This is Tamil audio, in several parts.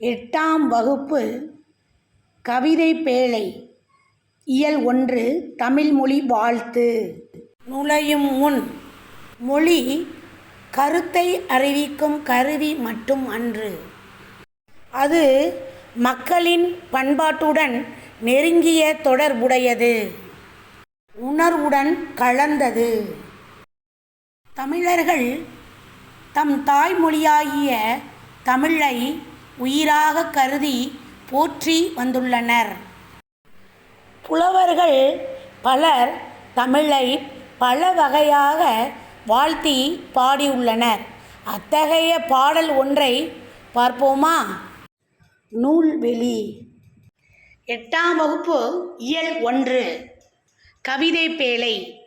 எட்டாம் வகுப்பு கவிதை பேழை இயல் ஒன்று தமிழ் மொழி வாழ்த்து. நுழையும் முன் மொழி கருத்தை அறிவிக்கும் கருவி மட்டும் அன்று. அது மக்களின் பண்பாட்டுடன் நெருங்கிய தொடர்புடையது. உணர்வுடன் கலந்தது. தமிழர்கள் தம் தாய்மொழியாகிய தமிழை உயிராக கருதி போற்றி வந்துள்ளனர். புலவர்கள் பலர் தமிழை பல வகையாக வாழ்த்தி பாடியுள்ளனர். அத்தகைய பாடல் ஒன்றை பார்ப்போமா? நூல்வெளி. எட்டாம் வகுப்பு இயல் ஒன்று. கவிதை பேழை.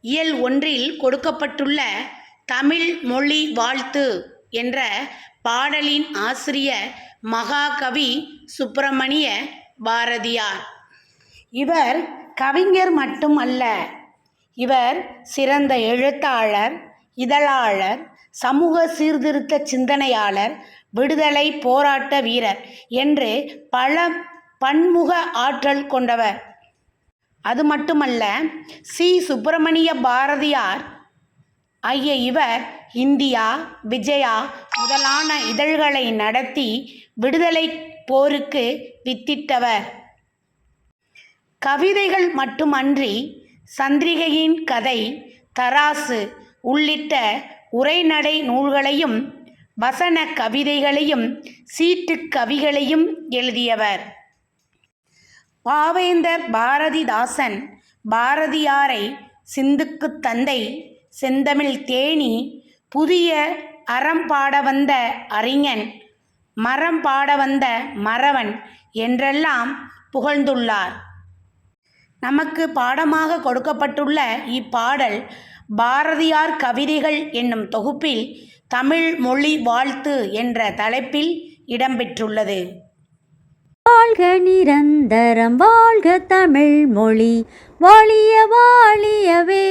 இயல் ஒன்றில் கொடுக்கப்பட்டுள்ள தமிழ் மொழி வாழ்த்து. என்ற பாடலின் ஆசிரியர் மகாகவி சுப்பிரமணிய பாரதியார். இவர் கவிஞர் மட்டும் அல்ல இவர் சிறந்த எழுத்தாளர் இதழாளர் சமூக சீர்திருத்த சிந்தனையாளர் விடுதலை போராட்ட வீரர் என்று பல பன்முக ஆற்றல் கொண்டவர். அது மட்டுமல்ல சி. சுப்பிரமணிய பாரதியார் ஆகிய இவர் இந்தியா விஜயா முதலான இதழ்களை நடத்தி விடுதலை போருக்கு வித்திட்டவர். கவிதைகள் மட்டுமன்றி சந்திரிகையின் கதை தராசு உள்ளிட்ட உரைநடை நூல்களையும் வசன கவிதைகளையும் சீட்டுக் கவிகளையும் எழுதியவர். பாவேந்தர் பாரதிதாசன் பாரதியாரை சிந்துக்குத் தந்தை செந்தமிழ் தேனி புதிய அறம் பாட வந்த அறிஞன் மரம் பாட வந்த மறவன் என்றெல்லாம் புகழ்ந்துள்ளார். நமக்கு பாடமாக கொடுக்கப்பட்டுள்ள இப்பாடல் பாரதியார் கவிதைகள் என்னும் தொகுப்பில் தமிழ் மொழி வாழ்த்து என்ற தலைப்பில் இடம்பெற்றுள்ளது. வாழ்க நிரந்தரம் வாழ்க தமிழ் மொழி வாழிய வாழியவே.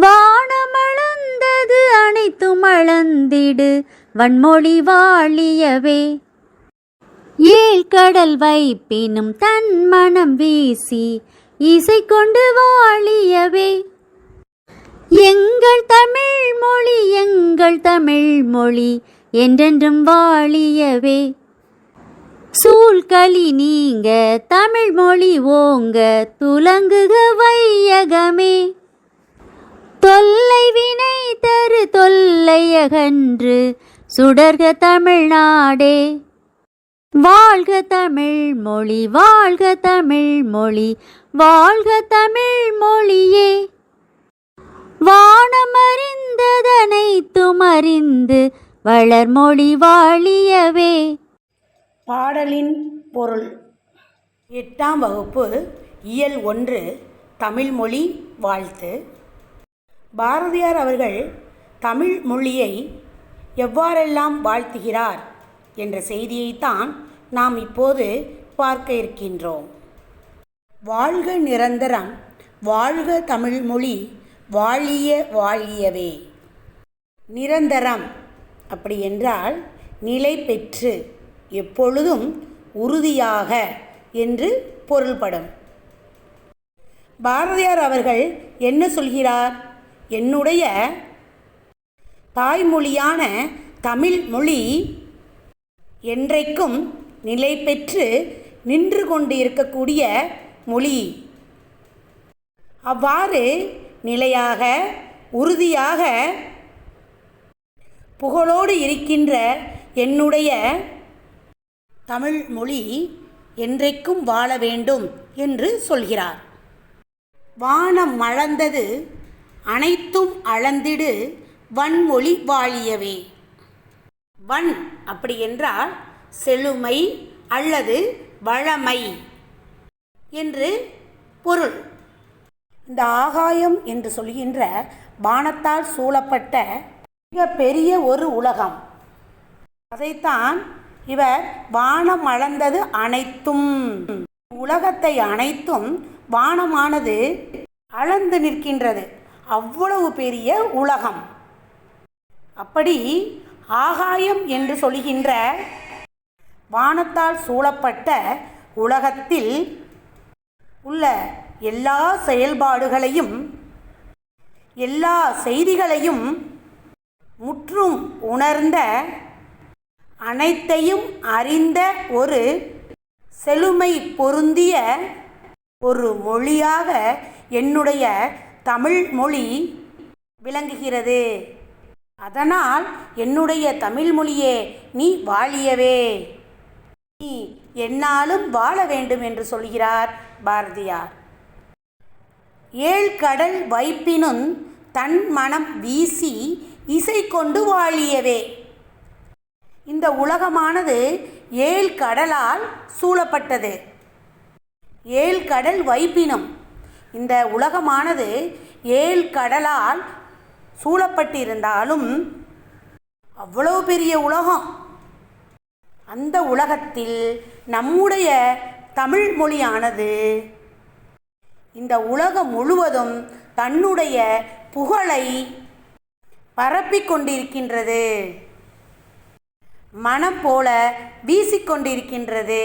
வானமளந்தது அனைத்தும் அளந்திடு வன்மொழி வாழியவே. ஏழ்கடல் வைப்பினும் தன் மனம் வீசி இசை கொண்டு வாழியவே. எங்கள் தமிழ் மொழி எங்கள் தமிழ் மொழி என்றென்றும் வாழியவே. சூழ்களி நீங்க தமிழ் மொழி ஓங்க துலங்குக வையகமே. தொல்லை வினை தரு தொல்லையகன்று சுடர்க தமிழ்நாடே. வாழ்க தமிழ் மொழி வாழ்க தமிழ் மொழி வாழ்க தமிழ் மொழியே வானமறிந்ததனைத்தும் அறிந்து வளர்மொழி வாழியவே. பாடலின் பொருள். எட்டாம் வகுப்பு இயல் ஒன்று தமிழ்மொழி வாழ்த்து. பாரதியார் அவர்கள் தமிழ் மொழியை எவ்வாறெல்லாம் வாழ்த்துகிறார் என்ற செய்தியைத்தான் நாம் இப்போது பார்க்க இருக்கின்றோம். வாழ்க நிரந்தரம் வாழ்க தமிழ் மொழி வாழிய வாழியவே. நிரந்தரம் அப்படி என்றால் நிலை பெற்று எப்பொழுதும் உறுதியாக என்று பொருள்படும். பாரதியார் அவர்கள் என்ன சொல்கிறார்? என்னுடைய தாய்மொழியான தமிழ் மொழி என்றைக்கும் நிலை பெற்று நின்று கொண்டு இருக்கக்கூடிய மொழி. அவ்வாறு நிலையாக உறுதியாக புகழோடு இருக்கின்ற என்னுடைய தமிழ் மொழி என்றைக்கும் வாழ வேண்டும் என்று சொல்கிறார். வானம் மழந்தது அனைத்தும் அளந்திடு வன்மொழி வாழியவே. வன் அப்படி என்றால் செழுமை அல்லது வளமை என்று பொருள். இந்த ஆகாயம் என்று சொல்கின்ற வானத்தால் சூழப்பட்ட மிக பெரிய ஒரு உலகம். அதைத்தான் இவர் வானம் அளந்தது அனைத்தும். உலகத்தை அனைத்தும் வானமானது அளந்து நிற்கின்றது. அவ்வளவு பெரிய உலகம். அப்படி ஆகாயம் என்று சொல்கின்ற வானத்தால் சூழப்பட்ட உலகத்தில் உள்ள எல்லா செயல்பாடுகளையும் எல்லா செய்திகளையும் முற்றும் உணர்ந்த அனைத்தையும் அறிந்த ஒரு செழுமை பொருந்திய ஒரு மொழியாக என்னுடைய தமிழ் மொழி விளங்குகிறது. அதனால் என்னுடைய தமிழ் மொழியே நீ வாழியவே. நீ என்னாலும் வாழ வேண்டும் என்று சொல்கிறார் பாரதியார். ஏழ் கடல் வைப்பினும் தன் மனம் வீசி இசை கொண்டு வாழியவே. இந்த உலகமானது ஏழ் கடலால் சூழப்பட்டது. ஏழ் கடல் வைப்பினும் இந்த உலகமானது ஏழு கடலால் சூழப்பட்டிருந்தாலும் அவ்வளவு பெரிய உலகம். அந்த உலகத்தில் நம்முடைய தமிழ் மொழியானது இந்த உலகம் முழுவதும் தன்னுடைய புகழை பரப்பிக் கொண்டிருக்கின்றது. மனம் போல வீசிக்கொண்டிருக்கின்றது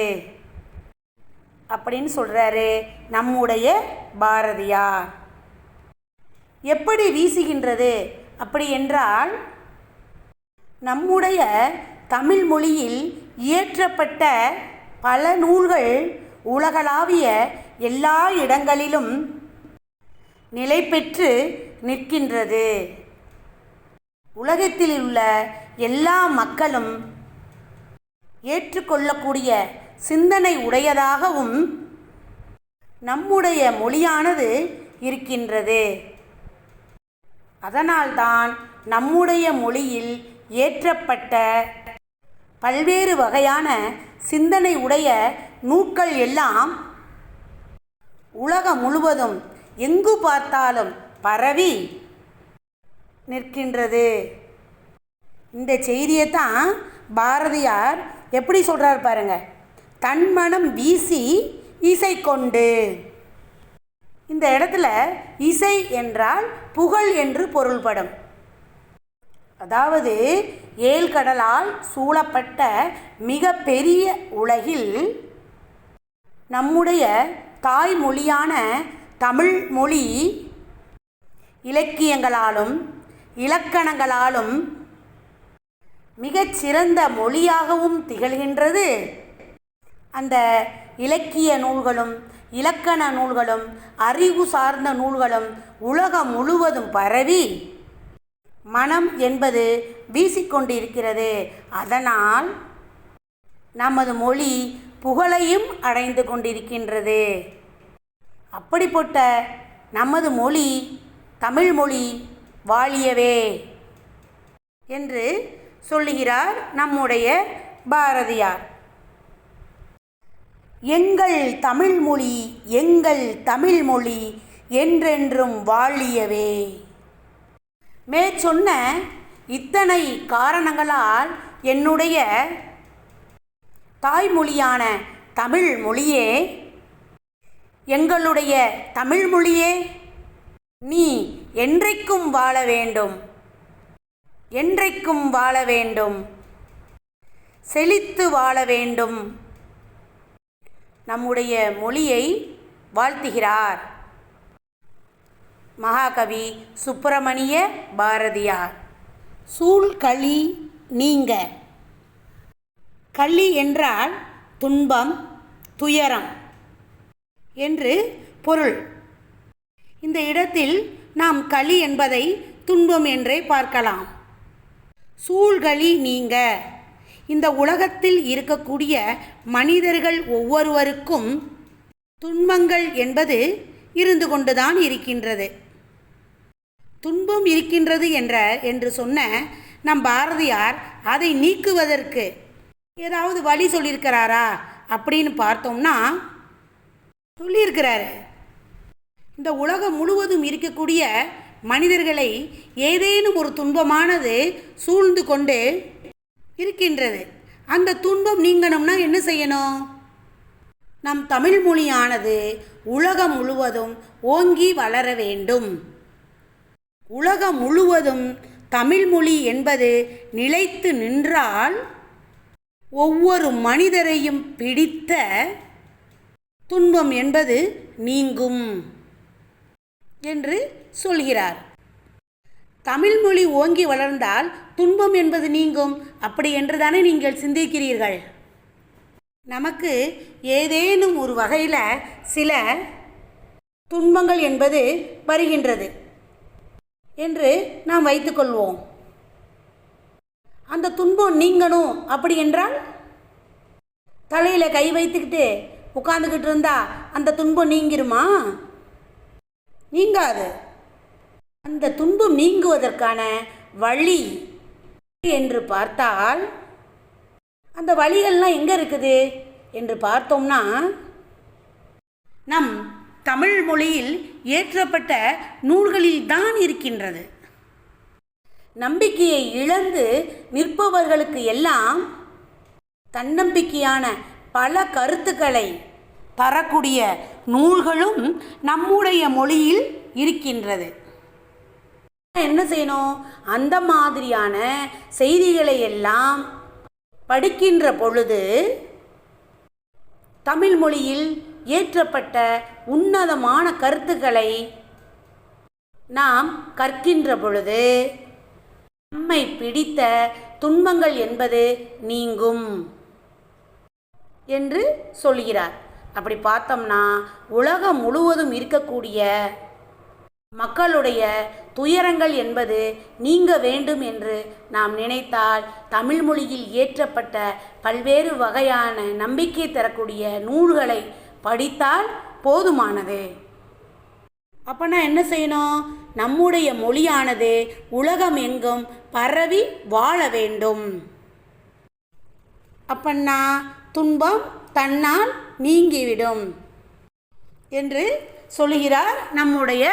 அப்படின்னு சொல்கிறாரு நம்முடைய பாரதியார் எப்படி வீசுகின்றது? அப்படி என்றால் நம்முடைய தமிழ் மொழியில் இயற்றப்பட்ட பல நூல்கள் உலகளாவிய எல்லா இடங்களிலும் நிலை பெற்று நிற்கின்றது. உலகத்தில் உள்ள எல்லா மக்களும் ஏற்றுக்கொள்ளக்கூடிய சிந்தனை உடையதாகவும் நம்முடைய மொழியானது இருக்கின்றது. அதனால்தான் நம்முடைய மொழியில் ஏற்றப்பட்ட பல்வேறு வகையான சிந்தனை உடைய நூட்கள் எல்லாம் உலகம் முழுவதும் எங்கு பார்த்தாலும் பரவி நிற்கின்றது. இந்த செய்தியை தான் பாரதியார் எப்படி சொல்கிறார் பாருங்கள் தன்மனம் வீசி இசை கொண்டு இந்த இடத்துல இசை என்றால் புகழ் என்று பொருள்படும். அதாவது ஏழ்கடலால் சூழப்பட்ட மிக பெரிய உலகில் நம்முடைய தாய்மொழியான தமிழ் மொழி இலக்கியங்களாலும் இலக்கணங்களாலும் மிகச்சிறந்த மொழியாகவும் திகழ்கின்றது. அந்த இலக்கிய நூல்களும் இலக்கண நூல்களும் அறிவு சார்ந்த நூல்களும் உலகம் முழுவதும் பரவி மனம் என்பது வீசிக்கொண்டிருக்கிறது. அதனால் நமது மொழி புகழையும் அடைந்து கொண்டிருக்கின்றது. அப்படிப்பட்ட நமது மொழி தமிழ் மொழி வாழியவே என்று சொல்லுகிறார் நம்முடைய பாரதியார். எங்கள் தமிழ்மொழி எங்கள் தமிழ்மொழி என்றென்றும் வாழியவே. மேற்சொன்ன இத்தனை காரணங்களால் என்னுடைய தாய்மொழியான தமிழ் மொழியே எங்களுடைய தமிழ் மொழியே நீ என்றைக்கும் வாழ வேண்டும் என்றைக்கும் வாழ வேண்டும் செழித்து வாழ வேண்டும். நம்முடைய மொழியை வாழ்த்துகிறார். மகாகவி சுப்பிரமணிய பாரதியார். சூழ்களி நீங்க. களி என்றால் துன்பம் துயரம் என்று பொருள். இந்த இடத்தில் நாம் களி என்பதை துன்பம் என்றே பார்க்கலாம். சூழ்களி நீங்க. இந்த உலகத்தில் இருக்கக்கூடிய மனிதர்கள் ஒவ்வொருவருக்கும் துன்பங்கள் என்பது இருந்து கொண்டுதான் இருக்கின்றது. துன்பம் இருக்கின்றது என்ற என்று சொன்ன நம் பாரதியார் அதை நீக்குவதற்கு ஏதாவது வழி சொல்லியிருக்கிறாரா அப்படின்னு பார்த்தோம்னா சொல்லியிருக்கிறாரு. இந்த உலகம் முழுவதும் இருக்கக்கூடிய மனிதர்களை ஏதேனும் ஒரு துன்பமானது சூழ்ந்து கொண்டு இருக்கின்றது. அந்த துன்பம் நீங்கணும்னா என்ன செய்யணும்? நம் தமிழ் மொழியானது உலகம் முழுவதும் ஓங்கி வளர வேண்டும். உலகம் முழுவதும் தமிழ்மொழி என்பது நிலைத்து நின்றால் ஒவ்வொரு மனிதரையும் பிடித்த துன்பம் என்பது நீங்கும் என்று சொல்கிறார். தமிழ்மொழி ஓங்கி வளர்ந்தால் துன்பம் என்பது நீங்கும். அப்படி என்றுதானே நீங்கள் சிந்திக்கிறீர்கள்? நமக்கு ஏதேனும் ஒரு வகையில் சில துன்பங்கள் என்பது வருகின்றது என்று நாம் வைத்துக்கொள்வோம் அந்த துன்பம் நீங்கணும் அப்படி என்றால்? தலையில் கை வைத்துக்கிட்டு உட்காந்துக்கிட்டு இருந்தா அந்த துன்பம் நீங்கிருமா? நீங்காது. அந்த துன்பம் நீங்குவதற்கான வழி என்று பார்த்தால் அந்த வழிகள்லாம் எங்கே இருக்குது என்று பார்த்தோம்னா நம் தமிழ் மொழியில் ஏற்றப்பட்ட நூல்களில் தான் இருக்கின்றது. நம்பிக்கையை இழந்து நிற்பவர்களுக்கு எல்லாம் தன்னம்பிக்கையான பல கருத்துக்களை தரக்கூடிய நூல்களும் நம்முடைய மொழியில் இருக்கின்றது. என்ன செய்யணும்? அந்த மாதிரியான செய்திகளை எல்லாம் படிக்கின்ற பொழுது தமிழ் மொழியில் ஏற்றப்பட்ட உன்னதமான கருத்துக்களை நாம் கற்கின்ற பொழுது நம்மை பிடித்த துன்பங்கள் என்பது நீங்கும் என்று சொல்கிறார். அப்படி பார்த்தோம்னா உலகம் முழுவதும் இருக்கக்கூடிய மக்களுடைய துயரங்கள் என்பது நீங்க வேண்டும் என்று நாம் நினைத்தால் தமிழ் மொழியில் இயற்றப்பட்ட பல்வேறு வகையான நம்பிக்கை தரக்கூடிய நூல்களை படித்தால் போதுமானது. அப்போனா என்ன செய்யணும்? நம்முடைய மொழியானது உலகம் எங்கும் பரவி வாழ வேண்டும். அப்பன்னா துன்பம் தன்னால் நீங்கிவிடும் என்று சொல்கிறார் நம்முடைய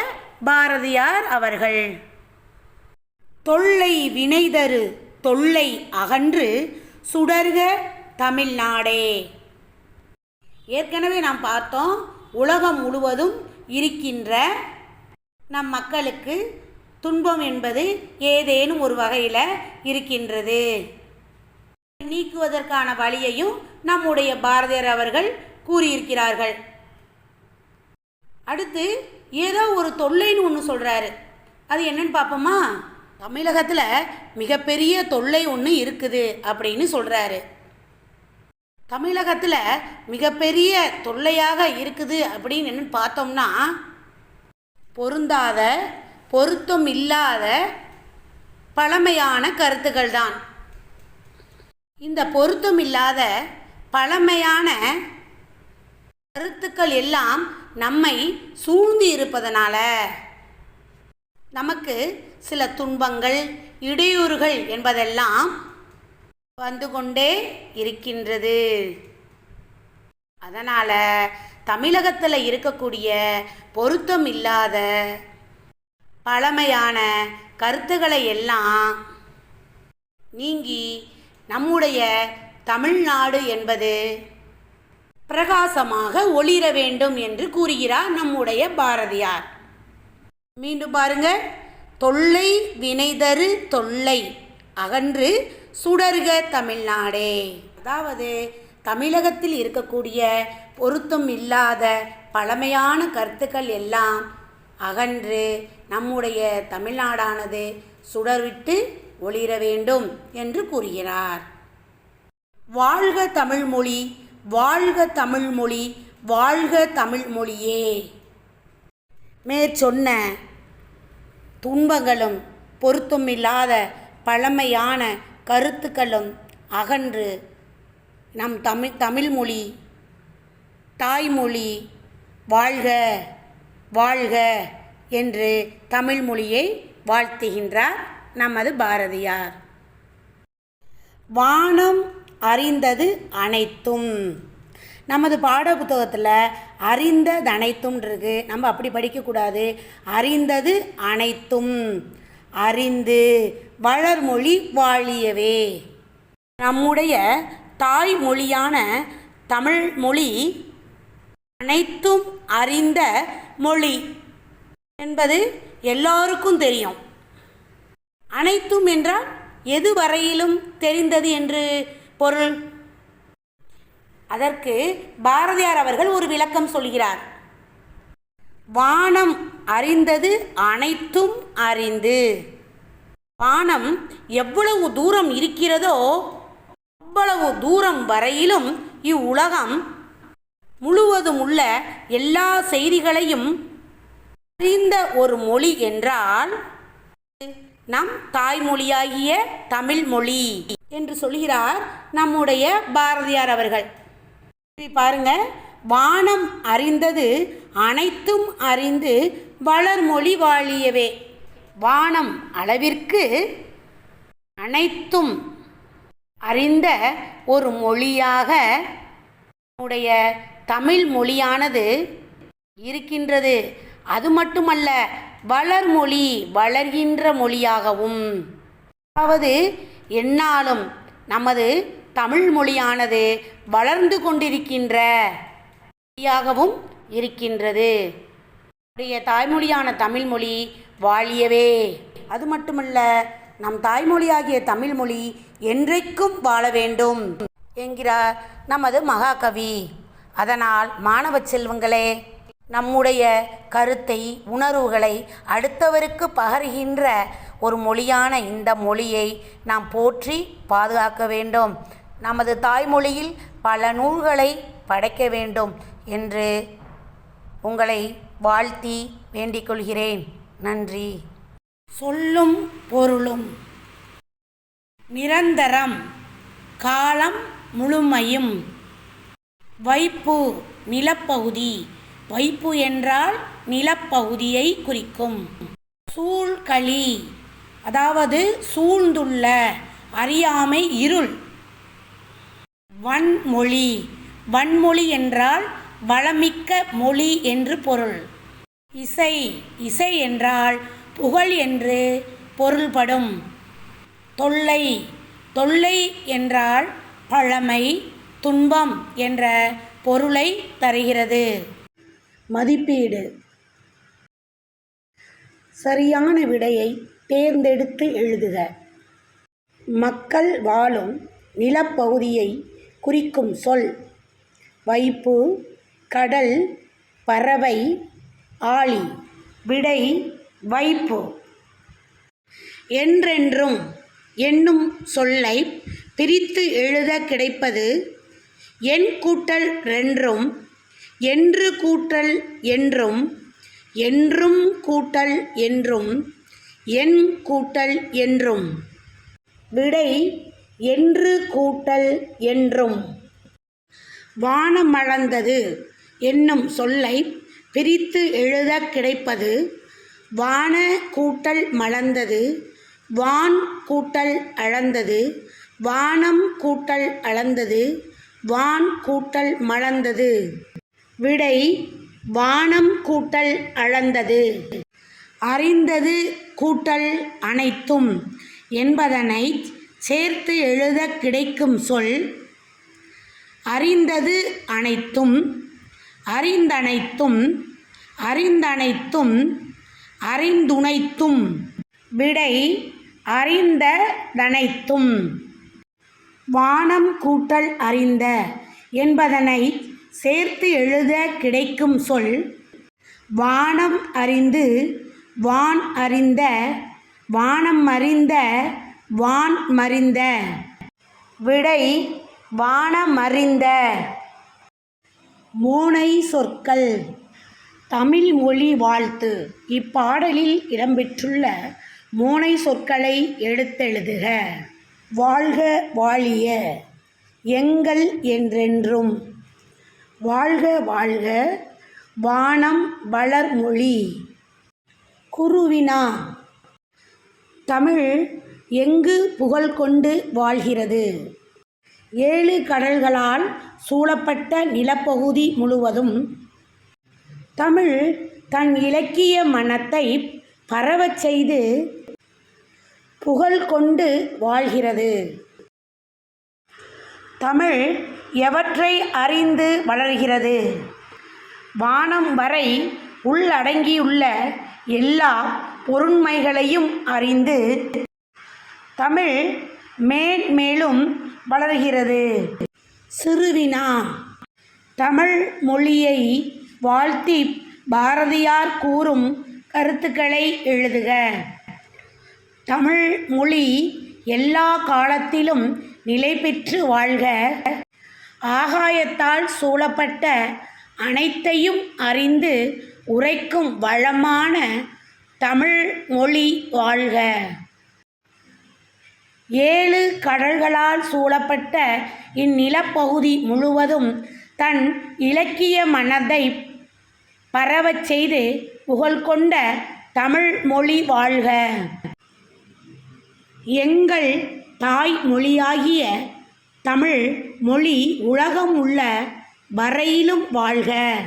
பாரதியார் அவர்கள். தொல்லை வினைதரு தொல்லை அகன்று சுடர்க தமிழ்நாடே. ஏற்கனவே நாம் பார்த்தோம் உலகம் முழுவதும் இருக்கின்ற நம் மக்களுக்கு துன்பம் என்பது ஏதேனும் ஒரு வகையில் இருக்கின்றது. நீக்குவதற்கான வழியையும் நம்முடைய பாரதியார் அவர்கள் கூறியிருக்கிறார்கள். அடுத்து ஏதோ ஒரு தொல்லைன்னு ஒன்று சொல்கிறாரு அது என்னன்னு பார்ப்போமா தமிழகத்தில் மிகப்பெரிய தொல்லை ஒன்று இருக்குது அப்படின்னு சொல்கிறாரு தமிழகத்தில் மிகப்பெரிய தொல்லையாக இருக்குது அப்படின்னு என்னன்னு பார்த்தோம்னா பொருந்தாத பொருத்தம் இல்லாத பழமையான கருத்துக்கள் தான் இந்த பொருத்தம் இல்லாத பழமையான கருத்துக்கள் எல்லாம் நம்மை சூழ்ந்து இருப்பதனால. நமக்கு சில துன்பங்கள் இடையூறுகள் என்பதெல்லாம் வந்து கொண்டே இருக்கின்றது. அதனால் தமிழகத்தில் இருக்கக்கூடிய பொருத்தம் இல்லாத பழமையான கருத்துக்களை எல்லாம் நீங்கி நம்முடைய தமிழ்நாடு என்பது பிரகாசமாக ஒளிர வேண்டும் என்று கூறுகிறார் நம்முடைய பாரதியார். மீண்டும் பாருங்க. தொல்லை வினைதரு தொல்லை. அகன்று சுடர்க தமிழ்நாடே. அதாவது தமிழகத்தில் இருக்கக்கூடிய பொருத்தம் இல்லாத பழமையான கருத்துக்கள் எல்லாம் அகன்று நம்முடைய தமிழ்நாடானது சுடர்விட்டு ஒளிர வேண்டும் என்று கூறுகிறார். வாழ்க தமிழ்மொழி வாழ்க தமிழ்மொழி வாழ்க தமிழ்மொழியே மேற்சொன்ன துன்பங்களும் பொருத்தமில்லாத பழமையான கருத்துக்களும் அகன்று நம் தமிழ் தமிழ்மொழி தாய்மொழி வாழ்க வாழ்க என்று தமிழ்மொழியை வாழ்த்துகின்றார் நமது பாரதியார். வானம் அறிந்தது அனைத்தும். நமது பாட புத்தகத்தில் அறிந்தது அனைத்தும் இருக்கு. நம்ம அப்படி படிக்கக்கூடாது. அறிந்தது அனைத்தும். அறிந்து வளர்மொழி வாழியவே. நம்முடைய தாய்மொழியான தமிழ் மொழி அனைத்தும் அறிந்த மொழி என்பது எல்லாருக்கும் தெரியும். அனைத்தும் என்றால் எது வரையிலும் தெரிந்தது என்று பொருள். அதற்கு பாரதியார் அவர்கள் ஒரு விளக்கம் சொல்கிறார். வானம் அறிந்தது அனைத்தும் அறிந்து. வானம் எவ்வளவு தூரம் இருக்கிறதோ அவ்வளவு தூரம் வரையிலும் இவ்வுலகம் முழுவதும் உள்ள எல்லா செய்திகளையும் அறிந்த ஒரு மொழி என்றால் நம் தாய்மொழியாகிய தமிழ் மொழி என்று சொல்கிறார் நம்முடைய பாரதியார் அவர்கள். பாருங்க வானம் அறிந்தது அனைத்தும் அறிந்து வளர்மொழி வாழியவே. வானம் அளவிற்கு அனைத்தும் அறிந்த ஒரு மொழியாக நம்முடைய தமிழ் மொழியானது இருக்கின்றது. அது மட்டுமல்ல வளர்மொழி வளர்கின்ற மொழியாகவும் அதாவது எந்நாளும் நமது தமிழ் மொழியானது வளர்ந்து கொண்டிருக்கின்ற மொழியாகவும் இருக்கின்றது. நம்முடைய தாய்மொழியான தமிழ்மொழி வாழியவே. அது மட்டுமல்ல நம் தாய்மொழியாகிய தமிழ்மொழி என்றைக்கும் வாழ வேண்டும் என்கிறார் நமது மகாகவி. அதனால் மாணவ செல்வங்களே நம்முடைய கருத்தை உணர்வுகளை அடுத்தவருக்கு பகர்கின்ற ஒரு மொழியான இந்த மொழியை நாம் போற்றி பாதுகாக்க வேண்டும். நமது தாய்மொழியில் பல நூல்களை படைக்க வேண்டும் என்று உங்களை வாழ்த்தி வேண்டிக் கொள்கிறேன். நன்றி. சொல்லும் பொருளும் நிரந்தரம் காலம் முழுமையும் வைப்பு நிலப்பகுதி. வைப்பு என்றால் நிலப்பகுதியை குறிக்கும். சூழ்களி அதாவது சூழ்ந்துள்ள அறியாமை இருள். வன்மொழி. வன்மொழி என்றால் வளமிக்க மொழி என்று பொருள். இசை. இசை என்றால் புகழ் என்று பொருள்படும். தொல்லை. தொல்லை என்றால் பழமை துன்பம் என்ற பொருளை தருகிறது. மதிப்பீடு. சரியான விடையை தேர்ந்தெடுத்து எழுதுக. மக்கள் வாழும் நிலப்பகுதியை குறிக்கும் சொல். வைப்பு கடல் பறவை ஆழி விடை வைப்பு. என்றென்றும் என்னும் சொல்லை பிரித்து எழுத கிடைப்பது என் கூட்டல் ரென்றும் என்று கூட்டல் என்றும் என்றும் கூட்டல் என்றும் என் கூட்டல் என்றும். விடை என்று கூட்டல் என்றும். வானமளந்தது என்னும் சொல்லை பிரித்து எழுத கிடைப்பது வான கூட்டல் மலர்ந்தது வான் கூட்டல் அளந்தது வானம் கூட்டல் அளந்தது வான் கூட்டல் மலர்ந்தது விடை வானம் கூட்டல் அளந்தது. அறிந்தது கூட்டல் அனைத்தும் என்பதனை சேர்த்து எழுத கிடைக்கும் சொல் அறிந்தது அனைத்தும் அறிந்தனைத்தும் அறிந்தனைத்தும் அறிந்துணைத்தும். விடை அறிந்ததனைத்தும். வானம் கூட்டல் அறிந்த என்பதனை சேர்த்து எழுத கிடைக்கும் சொல் வானம் அறிந்து வான் அறிந்த வானம் அறிந்த வான் மறிந்த. விடை வானமறிந்த மோனை சொற்கள். தமிழ் மொழி வாழ்த்து. இப்பாடலில் இடம்பெற்றுள்ள மோனை சொற்களை எடுத்தெழுதுக. வாழ்க வாழிய எங்கள் என்றென்றும். வாழ்க வாழ்க வானம் வளர்மொழி. குருவினா? தமிழ் எங்கு புகழ் கொண்டு வாழ்கிறது? ஏழு கடல்களால் சூழப்பட்ட நிலப்பகுதி முழுவதும் தமிழ் தன் இலக்கிய மனத்தை பரவச் செய்து புகழ் கொண்டு வாழ்கிறது. தமிழ் எவற்றை அறிந்து வளர்கிறது? வானம் வரை உள்ளடங்கியுள்ள எல்லா பொருண்மைகளையும் அறிந்து தமிழ் மேன்மேலும் வளர்கிறது. சிறுவினா தமிழ் மொழியை வாழ்த்தி பாரதியார் கூறும் கருத்துக்களை எழுதுக. தமிழ் மொழி எல்லா காலத்திலும் நிலை பெற்று வாழ்க. ஆகாயத்தால் சூழப்பட்ட அனைத்தையும் அறிந்து உரைக்கும் வளமான தமிழ் மொழி வாழ்க. ஏழு கடல்களால் சூழப்பட்ட இந்நிலப்பகுதி முழுவதும் தன் இலக்கிய மனதை பரவச் செய்து புகழ் கொண்ட தமிழ் மொழி வாழ்க. எங்கள் தாய் மொழியாகிய தமிழ் மொழி உலகம் உள்ள வரையிலும் வாழ்க.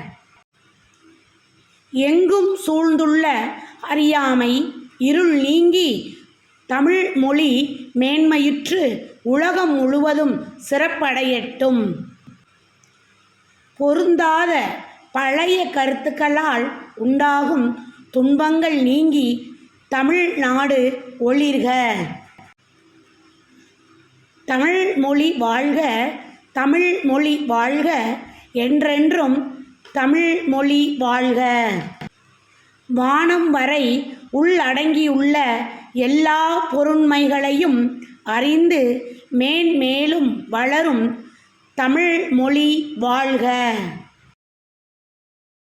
எங்கும் சூழ்ந்துள்ள அறியாமை இருள் நீங்கி தமிழ் மொழி மேன்மையுற்று உலகம் முழுவதும் சிறப்படையட்டும். பொருந்தாத பழைய கருத்துக்களால் உண்டாகும் துன்பங்கள் நீங்கி தமிழ்நாடு ஒளிர்க. தமிழ் மொழி வாழ்க தமிழ் மொழி வாழ்க என்றென்றும் தமிழ் மொழி வாழ்க. வானம் வரை உள்ளடங்கியுள்ள எல்லா பொருண்மைகளையும் அறிந்து மேன்மேலும் வளரும் தமிழ் மொழி வாழ்க.